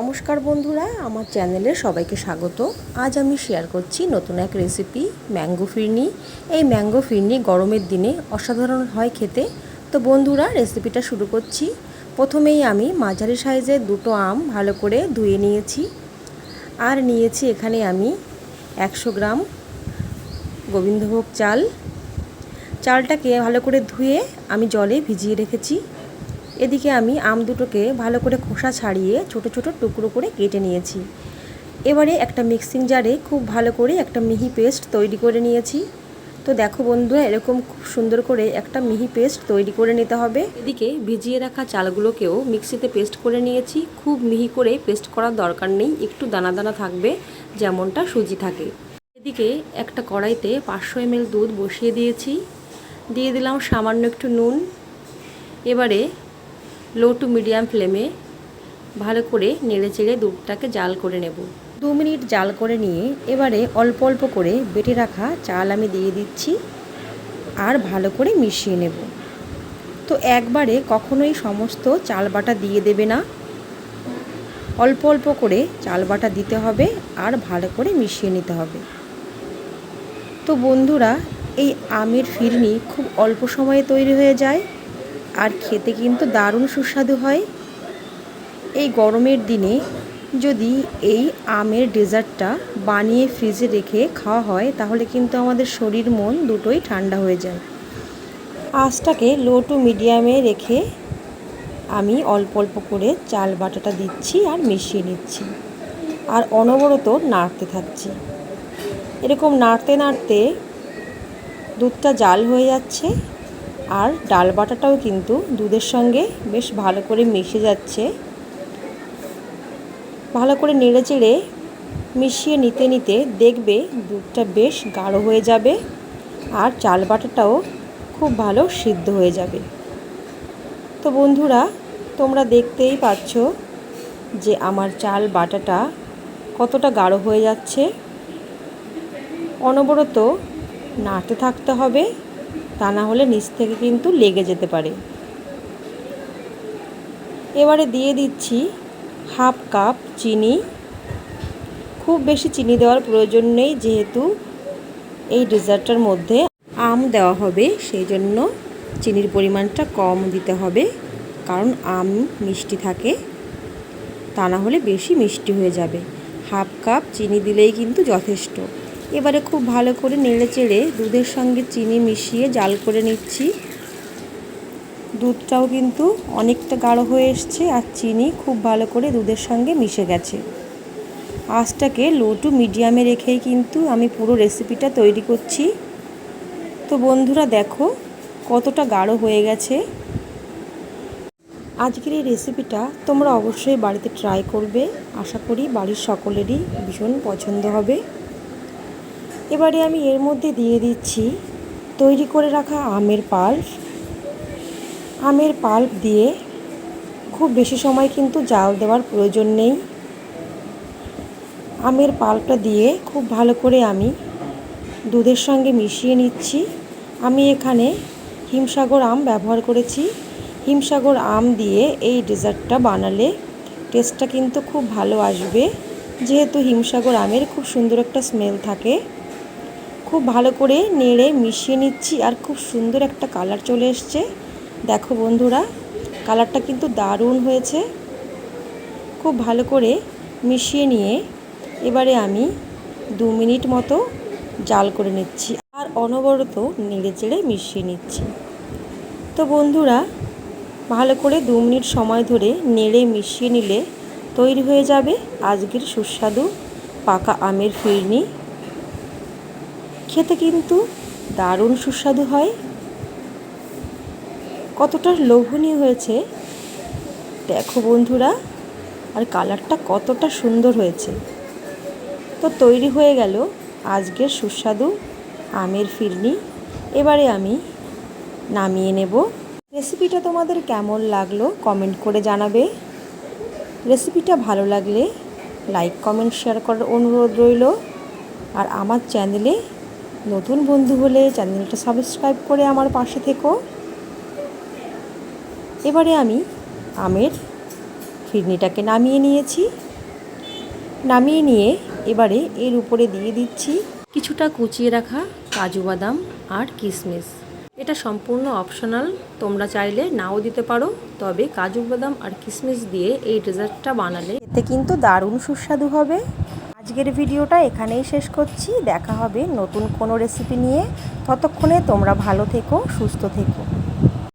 নমস্কার বন্ধুরা, আমার চ্যানেলে সবাইকে স্বাগত। আজ আমি শেয়ার করছি নতুন এক রেসিপি ম্যাঙ্গো ফিরনি এই ম্যাঙ্গো ফিরনি গরমের দিনে অসাধারণ হয় খেতে। তো বন্ধুরা রেসিপিটা শুরু করছি। প্রথমেই আমি মাঝারি সাইজের দুটো আম ভালো করে ধুয়ে নিয়েছি। আর নিয়েছি এখানে আমি একশো গ্রাম গোবিন্দভোগ চাল। চালটাকে ভালো করে ধুয়ে আমি জলে ভিজিয়ে রেখেছি। এদিকে আমি আম দুটোকে ভালো করে খোসা ছাড়িয়ে ছোট ছোট টুকরো করে কেটে নিয়েছি। এবারে একটা মিক্সিং জারে খুব ভালো করে একটা মিহি পেস্ট তৈরি করে নিয়েছি। তো দেখো বন্ধুরা, এরকম খুব সুন্দর করে একটা মিহি পেস্ট তৈরি করে নিতে হবে। এদিকে ভিজিয়ে রাখা চালগুলোকেও মিক্সিতে পেস্ট করে নিয়েছি। খুব মিহি করে পেস্ট করার দরকার নেই, একটু দানা দানা থাকবে, যেমনটা সুজি থাকে। এদিকে একটা কড়াইতে পাঁচশো এমএল দুধ বসিয়ে দিয়েছি। দিয়ে দিলাম সামান্য একটু নুন। এবারে লো টু মিডিয়াম ফ্লেমে ভালো করে নেড়ে চেড়ে দুধটাকে জাল করে নেব। দু মিনিট জাল করে নিয়ে এবারে অল্প অল্প করে বেটে রাখা চাল আমি দিয়ে দিচ্ছি আর ভালো করে মিশিয়ে নেব। তো একবারে কখনোই সমস্ত চাল বাটা দিয়ে দেবে না। অল্প অল্প করে চাল বাটা দিতে হবে আর ভালো করে মিশিয়ে নিতে হবে। তো বন্ধুরা, এই আমের ফিরনি খুব অল্প সময়ে তৈরি হয়ে যায়। আর খেতে কিন্তু দারুণ সুস্বাদু হয়। এই গরমের দিনে যদি এই আমের ডেজার্টটা বানিয়ে ফ্রিজে রেখে খাওয়া হয়, তাহলে কিন্তু আমাদের শরীর মন দুটোই ঠান্ডা হয়ে যায়। আঁচটাকে লো টু মিডিয়ামে রেখে আমি অল্প অল্প করে চাল বাটাটা দিচ্ছি আর মিশিয়ে নিচ্ছি। আর অনবরত নাড়তে থাকছি। এরকম নাড়তে নাড়তে দুধটা জাল হয়ে যাচ্ছে। আর ডাল বাটাটাও কিন্তু দুধের সঙ্গে বেশ ভালো করে মিশে যাচ্ছে। ভালো করে নেড়ে চেড়ে মিশিয়ে নিতে নিতে দেখবে দুধটা বেশ গাঢ় হয়ে যাবে আর চাল বাটাটাও খুব ভালো সিদ্ধ হয়ে যাবে। তো বন্ধুরা, তোমরা দেখতেই পাচ্ছ যে আমার চাল বাটাটা কতটা গাঢ় হয়ে যাচ্ছে। অনবরত নাড়তে থাকতে হবে। তা না হলে নিচ থেকে কিন্তু লেগে যেতে পারে। এবারে দিয়ে দিচ্ছি হাফ কাপ চিনি। খুব বেশি চিনি দেওয়ার প্রয়োজন নেই যেহেতু এই ডেজার্টটার মধ্যে আম দেওয়া হবে, সেই জন্য চিনির পরিমাণটা কম দিতে হবে, কারণ আম মিষ্টি থাকে, তা না হলে বেশি মিষ্টি হয়ে যাবে। হাফ কাপ চিনি দিলেই কিন্তু যথেষ্ট। এবারে খুব ভালো করে নেড়ে চেড়ে দুধের সঙ্গে চিনি মিশিয়ে জাল করে নিচ্ছি। দুধটাও কিন্তু অনেকটা গাঢ় হয়ে এসছে আর চিনি খুব ভালো করে দুধের সঙ্গে মিশে গেছে। আঁচটাকে লো টু মিডিয়ামে রেখেই কিন্তু আমি পুরো রেসিপিটা তৈরি করছি। তো বন্ধুরা দেখো কতটা গাঢ় হয়ে গেছে। আজকের এই রেসিপিটা তোমরা অবশ্যই বাড়িতে ট্রাই করবে। আশা করি বাড়ির সকলেরই ভীষণ পছন্দ হবে। এবারে আমি এর মধ্যে দিয়ে দিচ্ছি তৈরি করে রাখা আমের পাল্প। আমের পাল্প দিয়ে খুব বেশি সময় কিন্তু জাল দেওয়ার প্রয়োজন নেই। আমের পাল্পটা দিয়ে খুব ভালো করে আমি দুধের সঙ্গে মিশিয়ে নিচ্ছি। আমি এখানে হিমসাগর আম ব্যবহার করেছি। হিমসাগর আম দিয়ে এই ডেজার্টটা বানালে টেস্টটা কিন্তু খুব ভালো আসবে। যেহেতু হিমসাগর আমের খুব সুন্দর একটা স্মেল থাকে। খুব ভালো করে নেড়ে মিশিয়ে নিচ্ছি আর খুব সুন্দর একটা কালার চলে এসছে। দেখো বন্ধুরা, কালারটা কিন্তু দারুণ হয়েছে। খুব ভালো করে মিশিয়ে নিয়ে এবারে আমি দু মিনিট মতো জাল করে নিচ্ছি আর অনবরত নেড়ে চেড়ে মিশিয়ে নিচ্ছি। তো বন্ধুরা, ভালো করে দু মিনিট সময় ধরে নেড়ে মিশিয়ে নিলে তৈরি হয়ে যাবে আজকের সুস্বাদু পাকা আমের ফিরনি। খেতে কিন্তু দারুণ সুস্বাদু হয়। কতটা লোভনীয় হয়েছে। দেখো বন্ধুরা, আর কালারটা কতটা সুন্দর হয়েছে। তো তৈরি হয়ে গেল আজকের সুস্বাদু আমের ফিরনি। এবারে আমি নামিয়ে নেব। রেসিপিটা তোমাদের কেমন লাগল কমেন্ট করে জানাবে। রেসিপিটা ভালো লাগলে লাইক, কমেন্ট, শেয়ার করার অনুরোধ রইল। আর আমার চ্যানেলে নতুন বন্ধু হলে চ্যানেলটা সাবস্ক্রাইব করে আমার পাশে থেকো। এবারে আমি আমের ফিরনিটাকে নামিয়ে নিয়েছি। নামিয়ে নিয়ে এবারে এর উপরে দিয়ে দিচ্ছি কিছুটা কুচিয়ে রাখা কাজু বাদাম আর কিশমিশ এটা সম্পূর্ণ অপশনাল, তোমরা চাইলে নাও দিতে পারো, তবে কাজু বাদাম আর কিশমিশ দিয়ে এই ডেজার্টটা বানালে এতে কিন্তু দারুণ সুস্বাদু হবে। আজকের ভিডিওটা এখানেই শেষ করছি। দেখা হবে নতুন কোনো রেসিপি নিয়ে। ততক্ষণে তোমরা ভালো থেকো, সুস্থ থেকো।